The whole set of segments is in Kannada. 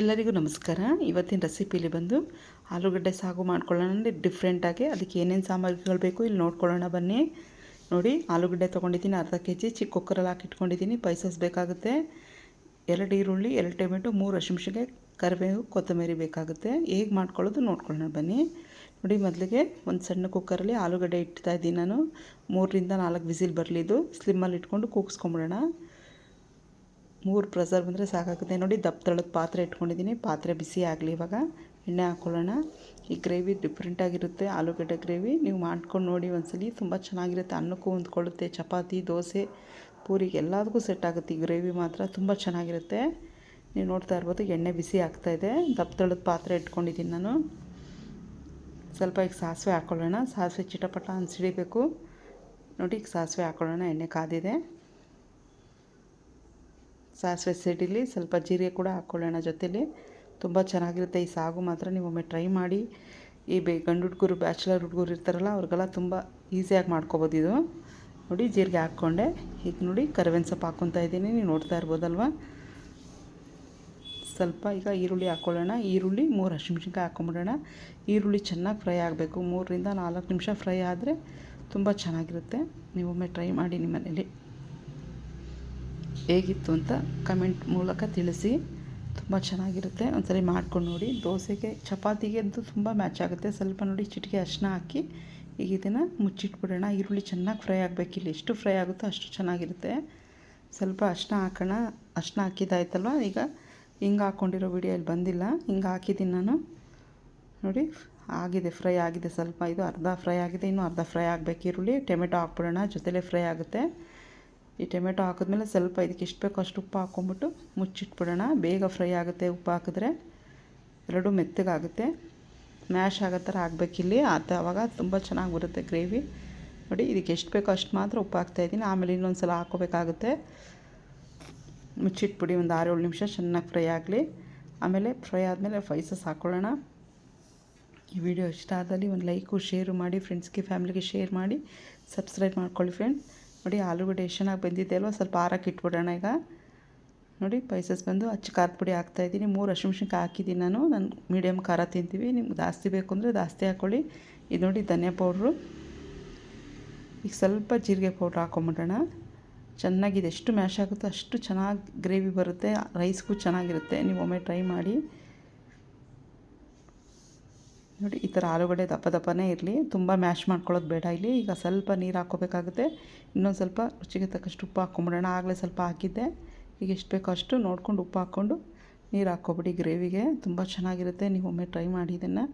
ಎಲ್ಲರಿಗೂ ನಮಸ್ಕಾರ. ಇವತ್ತಿನ ರೆಸಿಪಿಲಿ ಬಂದು ಆಲೂಗಡ್ಡೆ ಸಾಗು ಮಾಡ್ಕೊಳ್ಳೋಣ ಅಂದರೆ ಡಿಫ್ರೆಂಟಾಗಿ ಅದಕ್ಕೆ ಏನೇನು ಸಾಮಗ್ರಿಗಳು ಬೇಕು ಇಲ್ಲಿ ನೋಡ್ಕೊಳ್ಳೋಣ ಬನ್ನಿ. ನೋಡಿ, ಆಲೂಗಡ್ಡೆ ತೊಗೊಂಡಿದ್ದೀನಿ ಅರ್ಧ ಕೆ ಜಿ ಚಿಕ್ಕ ಕುಕ್ಕರಲ್ಲಿ ಹಾಕಿಟ್ಕೊಂಡಿದ್ದೀನಿ. ಪೈಸಸ್ ಬೇಕಾಗುತ್ತೆ. ಎರಡು ಈರುಳ್ಳಿ, ಎರಡು ಟೊಮೆಟೊ, ಮೂರು ಹಸಿಮೆಣ್ಸಿನ್ಕಾಯಿ, ಕರಿಬೇವು, ಕೊತ್ತಂಬರಿ ಬೇಕಾಗುತ್ತೆ. ಹೇಗೆ ಮಾಡ್ಕೊಳ್ಳೋದು ನೋಡ್ಕೊಳ್ಳೋಣ ಬನ್ನಿ. ನೋಡಿ, ಮೊದಲಿಗೆ ಒಂದು ಸಣ್ಣ ಕುಕ್ಕರಲ್ಲಿ ಆಲೂಗಡ್ಡೆ ಇಡ್ತಾ ಇದ್ದೀನಿ ನಾನು. ಮೂರರಿಂದ ನಾಲ್ಕು ವಿಸಿಲ್ ಬರಲಿದ್ದು ಸ್ಲಿಮ್ಮಲ್ಲಿ ಇಟ್ಕೊಂಡು ಕೂಗಿಸ್ಕೊಂಬಿಡೋಣ. ಮೂರು ಪ್ರೆಸರ್ ಬಂದರೆ ಸಾಕಾಗುತ್ತೆ. ನೋಡಿ ದಪ್ಪ ತಳದ ಪಾತ್ರೆ ಇಟ್ಕೊಂಡಿದ್ದೀನಿ ಪಾತ್ರೆ ಬಿಸಿ ಆಗಲಿ ಇವಾಗ. ಎಣ್ಣೆ ಹಾಕ್ಕೊಳ್ಳೋಣ ಈ ಗ್ರೇವಿ ಡಿಫ್ರೆಂಟಾಗಿರುತ್ತೆ ಆಲೂಗಡ್ಡೆ ಗ್ರೇವಿ. ನೀವು ಮಾಡ್ಕೊಂಡು ನೋಡಿ ಒಂದ್ಸಲಿ. ತುಂಬ ಚೆನ್ನಾಗಿರುತ್ತೆ. ಅನ್ನಕ್ಕೂ ಹೊಂದ್ಕೊಳ್ಳುತ್ತೆ. ಚಪಾತಿ, ದೋಸೆ ಪೂರಿಗೆ ಎಲ್ಲದಕ್ಕೂ ಸೆಟ್ ಆಗುತ್ತೆ ಈ ಗ್ರೇವಿ ಮಾತ್ರ. ತುಂಬ ಚೆನ್ನಾಗಿರುತ್ತೆ. ನೀವು ನೋಡ್ತಾ ಇರ್ಬೋದು ಎಣ್ಣೆ ಬಿಸಿ ಆಗ್ತಾಯಿದೆ ದಪ್ಪ ತಳದ ಪಾತ್ರೆ ಇಟ್ಕೊಂಡಿದ್ದೀನಿ ನಾನು. ಸ್ವಲ್ಪ ಈಗ ಸಾಸಿವೆ ಹಾಕ್ಕೊಳ್ಳೋಣ ಸಾಸಿವೆ ಚಿಟಪಟ ಅನ್ಸಿಡಿಬೇಕು. ನೋಡಿ ಈಗ ಸಾಸಿವೆ ಹಾಕ್ಕೊಳ್ಳೋಣ ಎಣ್ಣೆ ಕಾದಿದೆ. ಸಾಸಿವೆ ಸಿಡಿಲಿ ಸ್ವಲ್ಪ ಜೀರಿಗೆ ಕೂಡ ಹಾಕ್ಕೊಳ್ಳೋಣ ಜೊತೇಲಿ. ತುಂಬ ಚೆನ್ನಾಗಿರುತ್ತೆ ಈ ಸಾಗು ಮಾತ್ರ. ನೀವು ಒಮ್ಮೆ ಟ್ರೈ ಮಾಡಿ. ಈ ಬೇ, ಗಂಡು ಹುಡುಗರು, ಬ್ಯಾಚುಲರ್ ಹುಡುಗರು ಇರ್ತಾರಲ್ಲ, ಅವ್ರಿಗೆಲ್ಲ ತುಂಬ ಈಸಿಯಾಗಿ ಮಾಡ್ಕೊಬೋದು ಇದು. ನೋಡಿ, ಜೀರಿಗೆ ಹಾಕ್ಕೊಂಡೆ. ಈಗ ನೋಡಿ, ಕರಿಬೇವಿನ ಸೊಪ್ಪು ಹಾಕ್ಕೊತಾ ಇದ್ದೀನಿ. ನೀವು ನೋಡ್ತಾ ಇರ್ಬೋದಲ್ವ? ಸ್ವಲ್ಪ ಈಗ ಈರುಳ್ಳಿ ಹಾಕ್ಕೊಳ್ಳೋಣ ಈರುಳ್ಳಿ ಮೂರು ಹಸಿಮೆಣ್ಸಿನ್ಕಾಯಿ ಹಾಕ್ಕೊಂಬಿಡೋಣ ಈರುಳ್ಳಿ ಚೆನ್ನಾಗಿ ಫ್ರೈ ಆಗಬೇಕು. ಮೂರರಿಂದ ನಾಲ್ಕು ನಿಮಿಷ ಫ್ರೈ ಆದರೆ ತುಂಬ ಚೆನ್ನಾಗಿರುತ್ತೆ. ನೀವೊಮ್ಮೆ ಟ್ರೈ ಮಾಡಿ ನಿಮ್ಮ ಮನೇಲಿ ಹೇಗಿತ್ತು ಅಂತ ಕಮೆಂಟ್ ಮೂಲಕ ತಿಳಿಸಿ. ತುಂಬ ಚೆನ್ನಾಗಿರುತ್ತೆ. ಒಂದ್ಸರಿ ಮಾಡ್ಕೊಂಡು ನೋಡಿ. ದೋಸೆಗೆ ಚಪಾತಿಗೆ ಅಂತೂ ತುಂಬ ಮ್ಯಾಚ್ ಆಗುತ್ತೆ. ಸ್ವಲ್ಪ ನೋಡಿ ಚಿಟಿಕೆ ಅರಿಶಿನ ಹಾಕಿ ಈಗ ಇದನ್ನು ಮುಚ್ಚಿಟ್ಬಿಡೋಣ. ಈರುಳ್ಳಿ ಚೆನ್ನಾಗಿ ಫ್ರೈ ಆಗಬೇಕಿಲ್ಲ ಎಷ್ಟು ಫ್ರೈ ಆಗುತ್ತೋ ಅಷ್ಟು ಚೆನ್ನಾಗಿರುತ್ತೆ. ಸ್ವಲ್ಪ ಅರಿಶಿನ ಹಾಕೋಣ. ಅರಿಶಿನ ಹಾಕಿದ್ದಾಯ್ತಲ್ವ? ಈಗ ಹಿಂಗೆ ಹಾಕ್ಕೊಂಡಿರೋ ವಿಡಿಯೋ ಇಲ್ಲಿ ಬಂದಿಲ್ಲ. ಹಿಂಗೆ ಹಾಕಿದ್ದೀನಿ ನಾನು. ನೋಡಿ, ಆಗಿದೆ, ಫ್ರೈ ಆಗಿದೆ. ಸ್ವಲ್ಪ ಇದು ಅರ್ಧ ಫ್ರೈ ಆಗಿದೆ. ಇನ್ನೂ ಅರ್ಧ ಫ್ರೈ ಆಗಬೇಕು ಈರುಳ್ಳಿ. ಟೊಮೆಟೊ ಹಾಕ್ಬಿಡೋಣ. ಜೊತೆಲೇ ಫ್ರೈ ಆಗುತ್ತೆ. ಈ ಟೊಮೆಟೊ ಹಾಕಿದ್ಮೇಲೆ ಸ್ವಲ್ಪ ಇದಕ್ಕೆ ಎಷ್ಟು ಬೇಕೋ ಅಷ್ಟು ಉಪ್ಪು ಹಾಕ್ಕೊಂಬಿಟ್ಟು ಮುಚ್ಚಿಟ್ಬಿಡೋಣ. ಬೇಗ ಫ್ರೈ ಆಗುತ್ತೆ ಉಪ್ಪು ಹಾಕಿದ್ರೆ. ಎರಡೂ ಮೆತ್ತಗಾಗುತ್ತೆ. ಮ್ಯಾಶ್ ಆಗೋ ಥರ ಆಗಬೇಕಿಲ್ಲಿ. ಅದು ಆವಾಗ ತುಂಬ ಚೆನ್ನಾಗಿ ಬರುತ್ತೆ ಗ್ರೇವಿ. ನೋಡಿ, ಇದಕ್ಕೆ ಎಷ್ಟು ಬೇಕೋ ಅಷ್ಟು ಮಾತ್ರ ಉಪ್ಪು ಹಾಕ್ತಾಯಿದ್ದೀನಿ ಆಮೇಲೆ ಇನ್ನೊಂದು ಸಲ ಹಾಕೋಬೇಕಾಗುತ್ತೆ ಮುಚ್ಚಿಟ್ಬಿಡಿ, ಒಂದು ಆರು ಏಳು ನಿಮಿಷ ಚೆನ್ನಾಗಿ ಫ್ರೈ ಆಗಲಿ. ಆಮೇಲೆ ಫ್ರೈ ಆದಮೇಲೆ ಫೈಸಸ್ ಹಾಕ್ಕೊಳ್ಳೋಣ ಈ ವಿಡಿಯೋ ಇಷ್ಟ ಆದಲ್ಲಿ ಒಂದು ಲೈಕು, ಶೇರು ಮಾಡಿ ಫ್ರೆಂಡ್ಸ್ಗೆ ಫ್ಯಾಮಿಲಿಗೆ ಶೇರ್ ಮಾಡಿ ಸಬ್ಸ್ಕ್ರೈಬ್ ಮಾಡ್ಕೊಳ್ಳಿ ಫ್ರೆಂಡ್ ನೋಡಿ ಆಲೂಗಡ್ಡೆ ಎಷ್ಟು ಚೆನ್ನಾಗಿ ಬಂದಿದೆ ಅಲ್ವ? ಸ್ವಲ್ಪ ಆರಕ್ಕೆ ಇಟ್ಬಿಡೋಣ ಈಗ. ನೋಡಿ ಪೈಸಸ್ ಬಂದು ಅಚ್ಚ ಖಾರದ ಪುಡಿ ಹಾಕ್ತಾಯಿದ್ದೀನಿ ಮೂರು ಹಸಿಮೆಣ್ಸಿನ್ಕಾಯಿ ಹಾಕಿದ್ದೀನಿ ನಾನು. ನಾನು ಮೀಡಿಯಮ್ ಖಾರ ತಿಂತೀವಿ. ನಿಮ್ಗೆ ಜಾಸ್ತಿ ಬೇಕು ಅಂದರೆ ಜಾಸ್ತಿ ಹಾಕ್ಕೊಳ್ಳಿ ಇದು ನೋಡಿ ಧನಿಯಾ ಪೌಡ್ರು. ಈಗ ಸ್ವಲ್ಪ ಜೀರಿಗೆ ಪೌಡ್ರ್ ಹಾಕೊಂಬಿಡೋಣ. ಚೆನ್ನಾಗಿದೆ. ಎಷ್ಟು ಮ್ಯಾಶ್ ಆಗುತ್ತೋ ಅಷ್ಟು ಚೆನ್ನಾಗಿ ಗ್ರೇವಿ ಬರುತ್ತೆ. ರೈಸ್ಗೂ ಚೆನ್ನಾಗಿರುತ್ತೆ. ನೀವು ಒಮ್ಮೆ ಟ್ರೈ ಮಾಡಿ. ನೋಡಿ, ಈ ಥರ ಆಲೂಗಡ್ಡೆ ದಪ್ಪ ದಪ್ಪನೇ ಇರಲಿ. ತುಂಬ ಮ್ಯಾಶ್ ಮಾಡ್ಕೊಳ್ಳೋದು ಬೇಡ ಇಲ್ಲಿ. ಈಗ ಸ್ವಲ್ಪ ನೀರು ಹಾಕ್ಕೋಬೇಕಾಗುತ್ತೆ. ಇನ್ನೊಂದು ಸ್ವಲ್ಪ ರುಚಿಗೆ ತಕ್ಕಷ್ಟು ಉಪ್ಪು ಹಾಕ್ಕೊಂಬಿಡೋಣ. ಆಗಲೇ ಸ್ವಲ್ಪ ಹಾಕಿದ್ದೆ. ಈಗ ಎಷ್ಟು ಬೇಕೋ ಅಷ್ಟು ನೋಡ್ಕೊಂಡು ಉಪ್ಪು ಹಾಕ್ಕೊಂಡು ನೀರು ಹಾಕ್ಕೊಬಿಡಿ ಗ್ರೇವಿಗೆ. ತುಂಬ ಚೆನ್ನಾಗಿರುತ್ತೆ. ನೀವು ಒಮ್ಮೆ ಟ್ರೈ ಮಾಡಿ ಇದನ್ನು.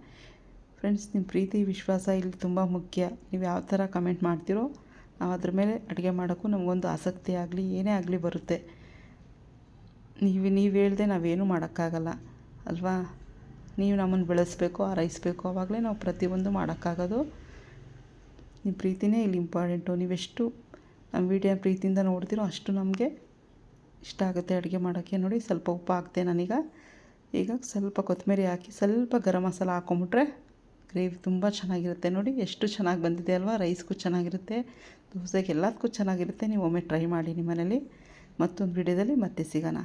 ಫ್ರೆಂಡ್ಸ್ ನಿಮ್ಮ ಪ್ರೀತಿ, ವಿಶ್ವಾಸ ಇಲ್ಲಿ ತುಂಬ ಮುಖ್ಯ. ನೀವು ಯಾವ ಥರ ಕಮೆಂಟ್ ಮಾಡ್ತೀರೋ ನಾವು ಅದ್ರ ಮೇಲೆ ಅಡುಗೆ ಮಾಡೋಕ್ಕೂ ನಮಗೊಂದು ಆಸಕ್ತಿ ಆಗಲಿ, ಏನೇ ಆಗಲಿ ಬರುತ್ತೆ. ನೀವು ನೀವು ಹೇಳ್ದೆ ನಾವೇನು ಮಾಡೋಕ್ಕಾಗಲ್ಲ. ಅಲ್ವಾ? ನೀವು ನಮ್ಮನ್ನು ಬೆಳೆಸ್ಬೇಕು ಆರೈಸಬೇಕು ಆವಾಗಲೇ ನಾವು ಪ್ರತಿಯೊಂದು ಮಾಡೋಕ್ಕಾಗೋದು. ನಿಮ್ಮ ಪ್ರೀತಿನೇ ಇಲ್ಲಿ ಇಂಪಾರ್ಟೆಂಟು ನೀವೆಷ್ಟು ನಮ್ಮ ವೀಡಿಯೋ ಪ್ರೀತಿಯಿಂದ ನೋಡ್ತೀರೋ ಅಷ್ಟು ನಮಗೆ ಇಷ್ಟ ಆಗುತ್ತೆ ಅಡುಗೆ ಮಾಡೋಕ್ಕೆ. ನೋಡಿ, ಸ್ವಲ್ಪ ಉಪ್ಪು ಹಾಕ್ತೆ ನಾನೀಗ. ಈಗ ಸ್ವಲ್ಪ ಕೊತ್ತಂಬರಿ ಹಾಕಿ ಸ್ವಲ್ಪ ಗರಂ ಮಸಾಲ ಹಾಕೊಂಬಿಟ್ರೆ ಗ್ರೇವಿ ತುಂಬ ಚೆನ್ನಾಗಿರುತ್ತೆ. ನೋಡಿ, ಎಷ್ಟು ಚೆನ್ನಾಗಿ ಬಂದಿದೆ ಅಲ್ವಾ? ರೈಸ್ಗೂ ಚೆನ್ನಾಗಿರುತ್ತೆ. ದೋಸೆಗೆ ಎಲ್ಲದಕ್ಕೂ ಚೆನ್ನಾಗಿರುತ್ತೆ. ನೀವು ಒಮ್ಮೆ ಟ್ರೈ ಮಾಡಿ ನಿಮ್ಮ ಮನೇಲಿ ಮತ್ತೊಂದು ವಿಡಿಯೋದಲ್ಲಿ ಮತ್ತೆ ಸಿಗೋಣ.